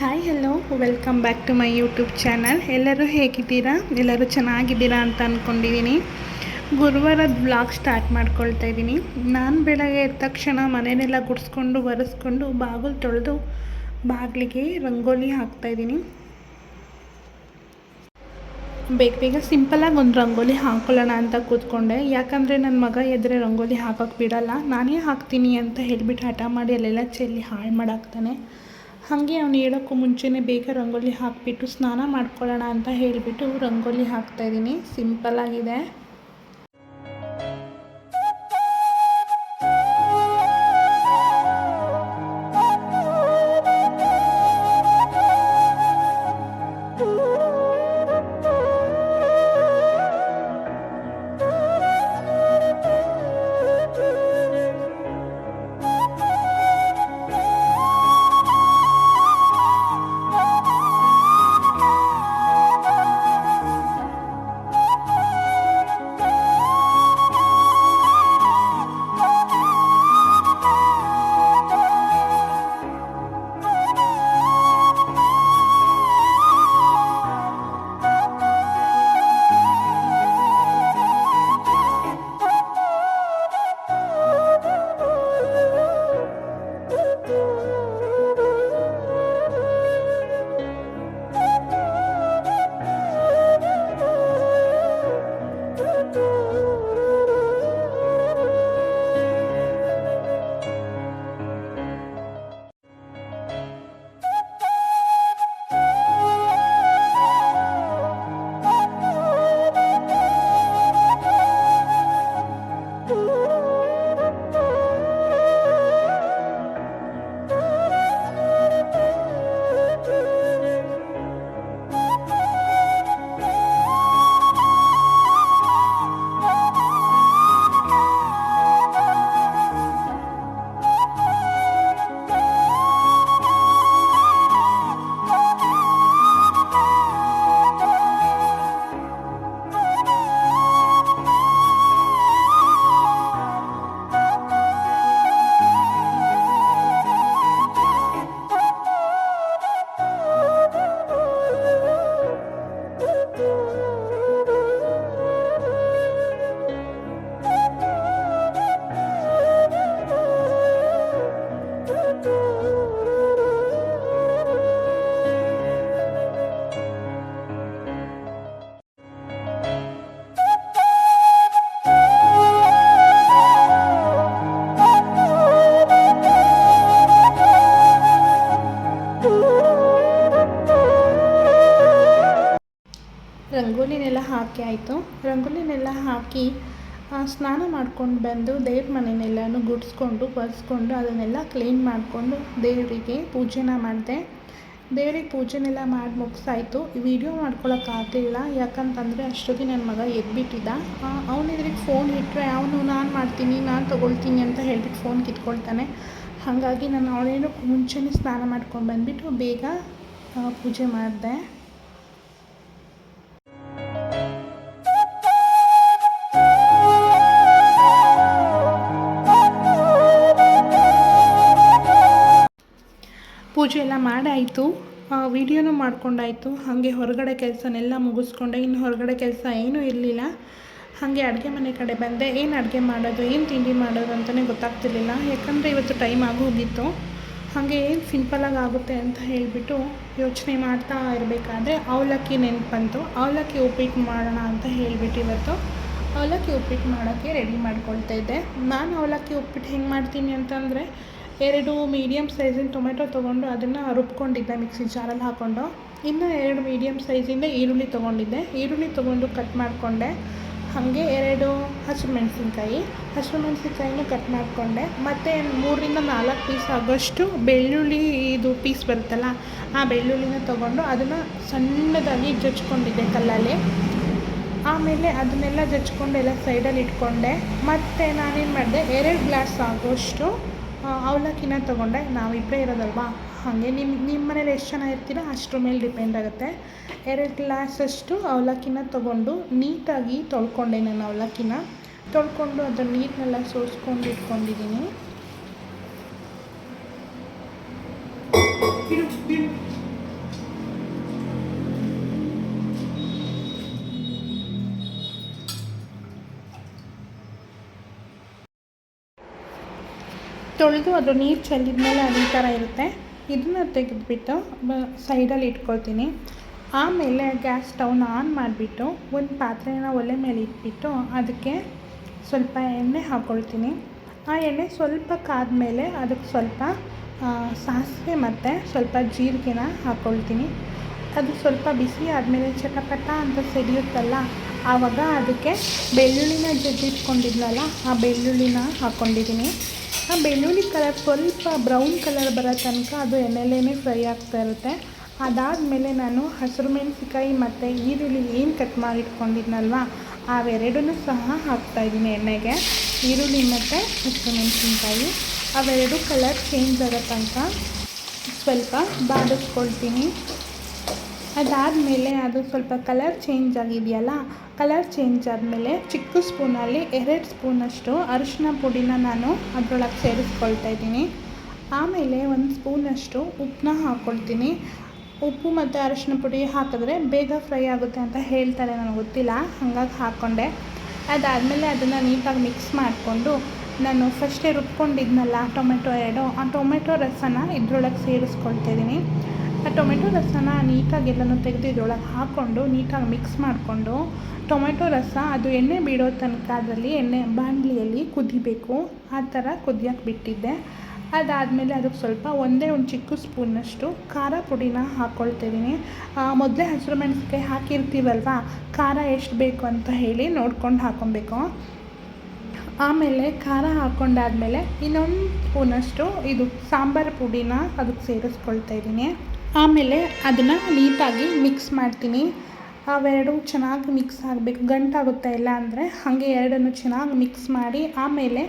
Hi hello welcome back to my YouTube channel ಎಲ್ಲರೂ ಹೇಗಿದ್ದೀರಾ? ಎಲ್ಲರೂ ಚೆನ್ನಾಗಿದ್ದೀರಾ ಅಂತ ಅಂದ್ಕೊಂಡಿದ್ದೀನಿ ಗುರುವಾರದ ಬ್ಲಾಗ್ ಸ್ಟಾರ್ಟ್ ಮಾಡ್ಕೊಳ್ತಾ ಇದ್ದೀನಿ. ನಾನು ಬೆಳಗ್ಗೆ ಎದ್ದ ತಕ್ಷಣ ಮನೆಯನ್ನೆಲ್ಲ ಗುಡಿಸ್ಕೊಂಡು, ಒರೆಸ್ಕೊಂಡು, ಬಾಗಿಲು ತೊಳೆದು, ಬಾಗಿಲಿಗೆ ರಂಗೋಲಿ ಹಾಕ್ತಾಯಿದ್ದೀನಿ ಬೇಗ ಬೇಗ ಸಿಂಪಲಾಗಿ ಒಂದು ರಂಗೋಲಿ ಹಾಕೊಳ್ಳೋಣ ಅಂತ ಕೂತ್ಕೊಂಡೆ. ಯಾಕಂದರೆ ನನ್ನ ಮಗ ಎದ್ರೆ ರಂಗೋಲಿ ಹಾಕೋಕ್ಕೆ ಬಿಡಲ್ಲ. ನಾನೇ ಹಾಕ್ತೀನಿ ಅಂತ ಹೇಳಿಬಿಟ್ಟು ಹಠ ಮಾಡಿ ಅಲ್ಲೆಲ್ಲ ಚೆಲ್ಲಿ ಹಾಳು ಮಾಡಾಕ್ತಾನೆ. ಹಾಗೆ ಅವನು ಹೇಳೋಕ್ಕೂ ಮುಂಚೆನೇ ಬೇಗ ರಂಗೋಲಿ ಹಾಕಿಬಿಟ್ಟು ಸ್ನಾನ ಮಾಡ್ಕೊಳ್ಳೋಣ ಅಂತ ಹೇಳಿಬಿಟ್ಟು ರಂಗೋಲಿ ಹಾಕ್ತಾಯಿದ್ದೀನಿ ಸಿಂಪಲ್ಲಾಗಿದೆ ರಂಗೋಲಿನೆಲ್ಲ ಹಾಕಿ ಆಯಿತು. ರಂಗೋಲಿನೆಲ್ಲ ಹಾಕಿ ಸ್ನಾನ ಮಾಡ್ಕೊಂಡು ಬಂದು ದೇವ್ರ ಮನೆಯನ್ನೆಲ್ಲನೂ ಗುಡಿಸ್ಕೊಂಡು, ಒರೆಸ್ಕೊಂಡು ಅದನ್ನೆಲ್ಲ ಕ್ಲೀನ್ ಮಾಡಿಕೊಂಡು ದೇವರಿಗೆ ಪೂಜೆನ ಮಾಡಿದೆ. ದೇವ್ರಿಗೆ ಪೂಜೆನೆಲ್ಲ ಮಾಡಿ ಮುಗಿಸಾಯ್ತು. ವಿಡಿಯೋ ಮಾಡ್ಕೊಳಕ್ಕಾಗಲಿಲ್ಲ ಯಾಕಂತಂದರೆ ಅಷ್ಟೊತ್ತಿಗೆ ನನ್ನ ಮಗ ಎದ್ಬಿಟ್ಟಿದ್ದ. ಅವನಿದ್ರಿಗೆ ಫೋನ್ ಇಟ್ಟರೆ ಅವನು, ನಾನು ಮಾಡ್ತೀನಿ, ನಾನು ತೊಗೊಳ್ತೀನಿ ಅಂತ ಹೇಳ್ಬಿಟ್ಟು ಫೋನ್ ಕಿತ್ಕೊಳ್ತಾನೆ. ಹಾಗಾಗಿ ನಾನು ಅವಳೇನು ಮುಂಚೆನೇ ಸ್ನಾನ ಮಾಡ್ಕೊಂಡು ಬಂದುಬಿಟ್ಟು ಬೇಗ ಪೂಜೆ ಮಾಡಿದೆ. ವೀಡಿಯೋನೂ ವಿಡಿಯೋನೂ ಮಾಡ್ಕೊಂಡಾಯಿತು. ಹಾಗೆ ಹೊರಗಡೆ ಕೆಲಸನೆಲ್ಲ ಮುಗಿಸ್ಕೊಂಡೆ. ಇನ್ನು ಹೊರಗಡೆ ಕೆಲಸ ಏನೂ ಇರಲಿಲ್ಲ. ಹಾಗೆ ಅಡುಗೆ ಮನೆ ಕಡೆ ಬಂದೆ. ಏನು ಅಡುಗೆ ಮಾಡೋದು, ಏನು ತಿಂಡಿ ಮಾಡೋದು ಅಂತಲೇ ಗೊತ್ತಾಗ್ತಿರ್ಲಿಲ್ಲ. ಯಾಕಂದರೆ ಇವತ್ತು ಟೈಮ್ ಆಗೋಗಿತ್ತು ಹಾಗೆ ಏನು ಸಿಂಪಲಾಗಿ ಆಗುತ್ತೆ ಅಂತ ಹೇಳಿಬಿಟ್ಟು ಯೋಚನೆ ಮಾಡ್ತಾ ಇರಬೇಕಾದ್ರೆ ಅವಲಕ್ಕಿ ನೆನ್ಪು ಬಂತು ಅವಲಕ್ಕಿ ಉಪ್ಪಿಟ್ಟು ಮಾಡೋಣ ಅಂತ ಹೇಳಿಬಿಟ್ಟು ಇವತ್ತು ಅವಲಕ್ಕಿ ಉಪ್ಪಿಟ್ಟು ಮಾಡೋಕ್ಕೆ ರೆಡಿ ಮಾಡ್ಕೊಳ್ತಾ ಇದ್ದೆ. ನಾನು ಅವಲಕ್ಕಿ ಉಪ್ಪಿಟ್ಟು ಹೆಂಗೆ ಮಾಡ್ತೀನಿ ಅಂತಂದರೆ ಎರಡು ಮೀಡಿಯಮ್ ಸೈಜಿನ ಟೊಮೆಟೊ ತೊಗೊಂಡು ಅದನ್ನು ರುಬ್ಕೊಂಡಿದ್ದೆ ಮಿಕ್ಸಿ ಜಾರಲ್ಲಿ ಹಾಕ್ಕೊಂಡು ಇನ್ನು ಎರಡು ಮೀಡಿಯಮ್ ಸೈಜಿಂದ ಈರುಳ್ಳಿ ತೊಗೊಂಡಿದ್ದೆ. ಈರುಳ್ಳಿ ತೊಗೊಂಡು ಕಟ್ ಮಾಡಿಕೊಂಡೆ. ಹಾಗೆ ಎರಡು ಹಸಿಮೆಣ್ಸಿನ್ಕಾಯಿ. ಹಸಿಮೆಣ್ಸಿನ್ಕಾಯಿನೂ ಕಟ್ ಮಾಡಿಕೊಂಡೆ. ಮತ್ತು ಮೂರರಿಂದ ನಾಲ್ಕು ಪೀಸ್ ಆಗೋಷ್ಟು ಬೆಳ್ಳುಳ್ಳಿ ಇದು ಪೀಸ್ ಬರುತ್ತಲ್ಲ, ಆ ಬೆಳ್ಳುಳ್ಳಿನ ತೊಗೊಂಡು ಅದನ್ನು ಸಣ್ಣದಾಗಿ ಜಜ್ಕೊಂಡಿದ್ದೆ ಕಲ್ಲಲ್ಲಿ. ಆಮೇಲೆ ಅದನ್ನೆಲ್ಲ ಜಜ್ಕೊಂಡು ಎಲ್ಲ ಸೈಡಲ್ಲಿ ಇಟ್ಕೊಂಡೆ. ಮತ್ತು ನಾನೇನು ಮಾಡಿದೆ, ಎರಡು ಗ್ಲಾಸ್ ಆಗೋಷ್ಟು ಅವಲಕ್ಕಿನ ತೊಗೊಂಡೆ. ನಾವಿಬ್ಬರೇ ಇರೋದಲ್ವಾ? ಹಾಗೆ ನಿಮ್ಮ ನಿಮ್ಮ ಮನೇಲಿ ಎಷ್ಟು ಜನ ಇರ್ತೀರೋ? ಅಷ್ಟ್ರ ಮೇಲೆ ಡಿಪೆಂಡ್ ಆಗುತ್ತೆ. ಎರಡು ಗ್ಲಾಸಷ್ಟು ಅವಲಕ್ಕಿನ ತೊಗೊಂಡು ನೀಟಾಗಿ ತೊಳ್ಕೊಂಡೆ ನಾನು ಅವಲಕ್ಕಿನ. ತೊಳ್ಕೊಂಡು ಅದರ ನೀರನ್ನೆಲ್ಲ ಸೋಸ್ಕೊಂಡು ಇಟ್ಕೊಂಡಿದ್ದೀನಿ ತೊಳೆದು ಅದು ನೀರು ಚೆಲ್ಲಿದ್ಮೇಲೆ ಅದೇ ಥರ ಇರುತ್ತೆ. ಇದನ್ನು ತೆಗೆದುಬಿಟ್ಟು ಸೈಡಲ್ಲಿ ಇಟ್ಕೊಳ್ತೀನಿ. ಆಮೇಲೆ ಗ್ಯಾಸ್ ಸ್ಟವ್ನ ಆನ್ ಮಾಡಿಬಿಟ್ಟು ಒಂದು ಪಾತ್ರೆನ ಒಲೆ ಮೇಲೆ ಇಟ್ಬಿಟ್ಟು ಅದಕ್ಕೆ ಸ್ವಲ್ಪ ಎಣ್ಣೆ ಹಾಕ್ಕೊಳ್ತೀನಿ ಆ ಎಣ್ಣೆ ಸ್ವಲ್ಪ ಕಾದ್ಮೇಲೆ ಅದಕ್ಕೆ ಸ್ವಲ್ಪ ಸಾಸಿವೆ ಮತ್ತು ಸ್ವಲ್ಪ ಜೀರಿಗೆನ ಹಾಕ್ಕೊಳ್ತೀನಿ ಅದು ಸ್ವಲ್ಪ ಬಿಸಿ ಆದಮೇಲೆ ಚಟಪಟ ಅಂತ ಸಿಡಿಯುತ್ತಲ್ಲ, ಆವಾಗ ಅದಕ್ಕೆ ಬೆಳ್ಳುಳ್ಳಿನ ಜಜ್ಜಿಟ್ಕೊಂಡಿದ್ನಲ್ಲ, ಆ ಬೆಳ್ಳುಳ್ಳಿನ ಹಾಕ್ಕೊಂಡಿದ್ದೀನಿ ಆ ಬೆಳ್ಳುಳ್ಳಿ ಕಲರ್ ಸ್ವಲ್ಪ ಬ್ರೌನ್ ಕಲರ್ ಬರೋ ತನಕ ಅದು ಎಣ್ಣೆಲೇ ಫ್ರೈ ಆಗ್ತಾ ಇರುತ್ತೆ. ಅದಾದಮೇಲೆ ನಾನು ಹಸಿರು ಮೆಣಸಿಕಾಯಿ ಮತ್ತು ಈರುಳ್ಳಿ ಏನು ಕಟ್ ಮಾಡಿ ಅವೆರಡೂ ಸಹ ಹಾಕ್ತಾಯಿದ್ದೀನಿ ಎಣ್ಣೆಗೆ. ಈರುಳ್ಳಿ ಮತ್ತು ಹಸಿರು ಮೆಣಸಿನ್ಕಾಯಿ. ಅವೆರಡೂ ಕಲರ್ ಚೇಂಜ್ ಆಗೋ ತನಕ ಸ್ವಲ್ಪ ಬಾಡಿಸ್ಕೊಳ್ತೀನಿ ಅದಾದಮೇಲೆ ಅದು ಸ್ವಲ್ಪ ಕಲರ್ ಚೇಂಜ್ ಆಗಿದೆಯಲ್ಲ ಕಲರ್ ಚೇಂಜ್ ಆದಮೇಲೆ ಚಿಕ್ಕ ಸ್ಪೂನಲ್ಲಿ ಎರಡು ಸ್ಪೂನಷ್ಟು ಅರಿಶಿನ ಪುಡಿನ ನಾನು ಅದರೊಳಗೆ ಸೇರಿಸ್ಕೊಳ್ತಾ ಇದ್ದೀನಿ. ಆಮೇಲೆ ಒಂದು ಸ್ಪೂನಷ್ಟು ಉಪ್ಪನ್ನ ಹಾಕ್ಕೊಳ್ತೀನಿ ಉಪ್ಪು ಮತ್ತು ಅರಿಶಿನ ಪುಡಿ ಹಾಕಿದ್ರೆ ಬೇಗ ಫ್ರೈ ಆಗುತ್ತೆ ಅಂತ ಹೇಳ್ತಾರೆ, ನನಗೆ ಗೊತ್ತಿಲ್ಲ, ಹಾಗಾಗಿ ಹಾಕ್ಕೊಂಡೆ ಅದಾದಮೇಲೆ ಅದನ್ನು ನೀಟಾಗಿ ಮಿಕ್ಸ್ ಮಾಡಿಕೊಂಡು ನಾನು ಫಸ್ಟೇ ರುಬ್ಕೊಂಡಿದ್ನಲ್ಲ ಟೊಮೆಟೊ ಎರಡು, ಆ ಟೊಮೆಟೊ ರಸನ ಇದ್ರೊಳಗೆ ಸೇರಿಸ್ಕೊಳ್ತಾ ಇದ್ದೀನಿ. ಆ ಟೊಮೆಟೊ ರಸನ ನೀಟಾಗಿ ಎಲ್ಲನೂ ತೆಗೆದು ಇದ್ರೊಳಗೆ ಹಾಕ್ಕೊಂಡು ನೀಟಾಗಿ ಮಿಕ್ಸ್ ಮಾಡಿಕೊಂಡು ಟೊಮೆಟೊ ರಸ, ಅದು ಎಣ್ಣೆ ಬಿಡೋ ತನಕ ಅದರಲ್ಲಿ ಎಣ್ಣೆ ಬಾಣಲಿಯಲ್ಲಿ ಕುದಿಬೇಕು. ಆ ಥರ ಕುದಿಯೋಕೆ ಬಿಟ್ಟಿದ್ದೆ. ಅದಾದಮೇಲೆ ಅದಕ್ಕೆ ಸ್ವಲ್ಪ ಒಂದೇ ಒಂದು ಚಿಕ್ಕ ಸ್ಪೂನಷ್ಟು ಖಾರ ಪುಡಿನ ಹಾಕ್ಕೊಳ್ತಿದ್ದೀನಿ. ಮೊದಲೇ ಹಸಿರು ಮೆಣಸಿಕಾಯಿ ಹಾಕಿರ್ತೀವಲ್ವ, ಖಾರ ಎಷ್ಟು ಬೇಕು ಅಂತ ಹೇಳಿ ನೋಡ್ಕೊಂಡು ಹಾಕ್ಕೊಬೇಕು. ಆಮೇಲೆ ಖಾರ ಹಾಕ್ಕೊಂಡಾದ್ಮೇಲೆ ಇನ್ನೊಂದು ಸ್ಪೂನಷ್ಟು ಇದು ಸಾಂಬಾರು ಪುಡಿನ ಅದಕ್ಕೆ ಸೇರಿಸ್ಕೊಳ್ತಾ ಇದ್ದೀನಿ. ಆಮೇಲೆ ಅದನ್ನು ನೀಟಾಗಿ ಮಿಕ್ಸ್ ಮಾಡ್ತೀನಿ. ಅವೆರಡು ಚೆನ್ನಾಗಿ ಮಿಕ್ಸ್ ಆಗಬೇಕು. ಗಂಟಾಗುತ್ತೆ ಇಲ್ಲ ಅಂದರೆ ಹಾಗೆ ಎರಡನ್ನು ಚೆನ್ನಾಗಿ ಮಿಕ್ಸ್ ಮಾಡಿ ಆಮೇಲೆ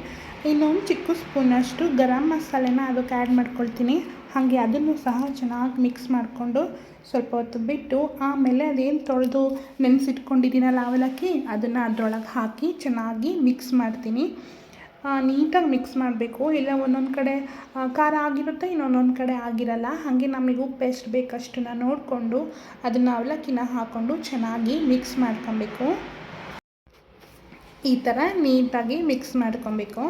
ಇನ್ನೊಂದು ಚಿಕ್ಕ ಸ್ಪೂನಷ್ಟು ಗರಂ ಮಸಾಲೆನ ಅದಕ್ಕೆ ಆ್ಯಡ್ ಮಾಡ್ಕೊಳ್ತೀನಿ. ಹಾಗೆ ಅದನ್ನು ಸಹ ಚೆನ್ನಾಗಿ ಮಿಕ್ಸ್ ಮಾಡಿಕೊಂಡು ಸ್ವಲ್ಪ ಹೊತ್ತು ಬಿಟ್ಟು ಆಮೇಲೆ ಅದೇನು ತೊಳೆದು ನೆನೆಸಿಟ್ಕೊಂಡಿದ್ದೀನಲ್ಲ ಅವಲಕ್ಕಿ, ಅದನ್ನು ಅದರೊಳಗೆ ಹಾಕಿ ಚೆನ್ನಾಗಿ ಮಿಕ್ಸ್ ಮಾಡ್ತೀನಿ. ನೀಟಾಗಿ ಮಿಕ್ಸ್ ಮಾಡಬೇಕು. ಇಲ್ಲ ಒಂದೊಂದು ಕಡೆ ಖಾರ ಆಗಿರುತ್ತೆ ಇನ್ನೊಂದೊಂದು ಕಡೆ ಆಗಿರಲ್ಲ. ಹಾಗೆ ನಮಗೆ ಉಪ್ಪು ಎಷ್ಟು ಬೇಕಷ್ಟನ್ನು ನೋಡಿಕೊಂಡು ಅದನ್ನು ಅವಲಕ್ಕಿನ ಹಾಕ್ಕೊಂಡು ಚೆನ್ನಾಗಿ ಮಿಕ್ಸ್ ಮಾಡ್ಕೊಬೇಕು. ಈ ಥರ ನೀಟಾಗಿ ಮಿಕ್ಸ್ ಮಾಡ್ಕೊಬೇಕು.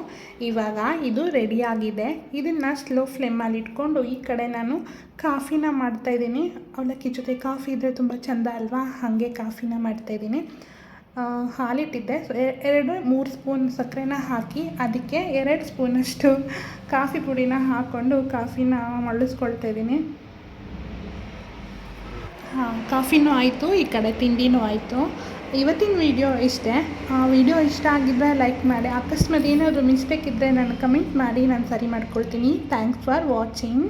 ಇವಾಗ ಇದು ರೆಡಿಯಾಗಿದೆ ಇದನ್ನು ಸ್ಲೋ ಫ್ಲೇಮಲ್ಲಿ ಇಟ್ಕೊಂಡು ಈ ಕಡೆ ನಾನು ಕಾಫಿನ ಮಾಡ್ತಾಯಿದ್ದೀನಿ ಅವಲಕ್ಕಿ ಜೊತೆ ಕಾಫಿ ಇದ್ದರೆ ತುಂಬ ಚೆಂದ ಅಲ್ವಾ? ಹಾಗೆ ಕಾಫಿನ ಮಾಡ್ತಾಯಿದ್ದೀನಿ ಹಾಲಿಟ್ಟಿದ್ದೆ. ಸೊ ಎರಡು, ಮೂರು ಸ್ಪೂನ್ ಸಕ್ಕರೆನ ಹಾಕಿ ಅದಕ್ಕೆ ಎರಡು ಸ್ಪೂನಷ್ಟು ಕಾಫಿ ಪುಡಿನ ಹಾಕ್ಕೊಂಡು ಕಾಫಿನ ಮಳ್ಳಿಸ್ಕೊಳ್ತಾ ಹಾಂ, ಕಾಫಿನೂ ಆಯಿತು, ಈ ಕಡೆ ತಿಂಡಿನೂ ಆಯಿತು. ಇವತ್ತಿನ ವಿಡಿಯೋ ಇಷ್ಟೇ. ವಿಡಿಯೋ ಇಷ್ಟ ಆಗಿದ್ದರೆ ಲೈಕ್ ಮಾಡಿ. ಅಕಸ್ಮಾತ್ ಏನಾದರೂ ಮಿಸ್ಟೇಕ್ ಇದ್ದರೆ ನಾನು ಕಮೆಂಟ್ ಮಾಡಿ, ನಾನು ಸರಿ ಮಾಡ್ಕೊಳ್ತೀನಿ. Thanks for watching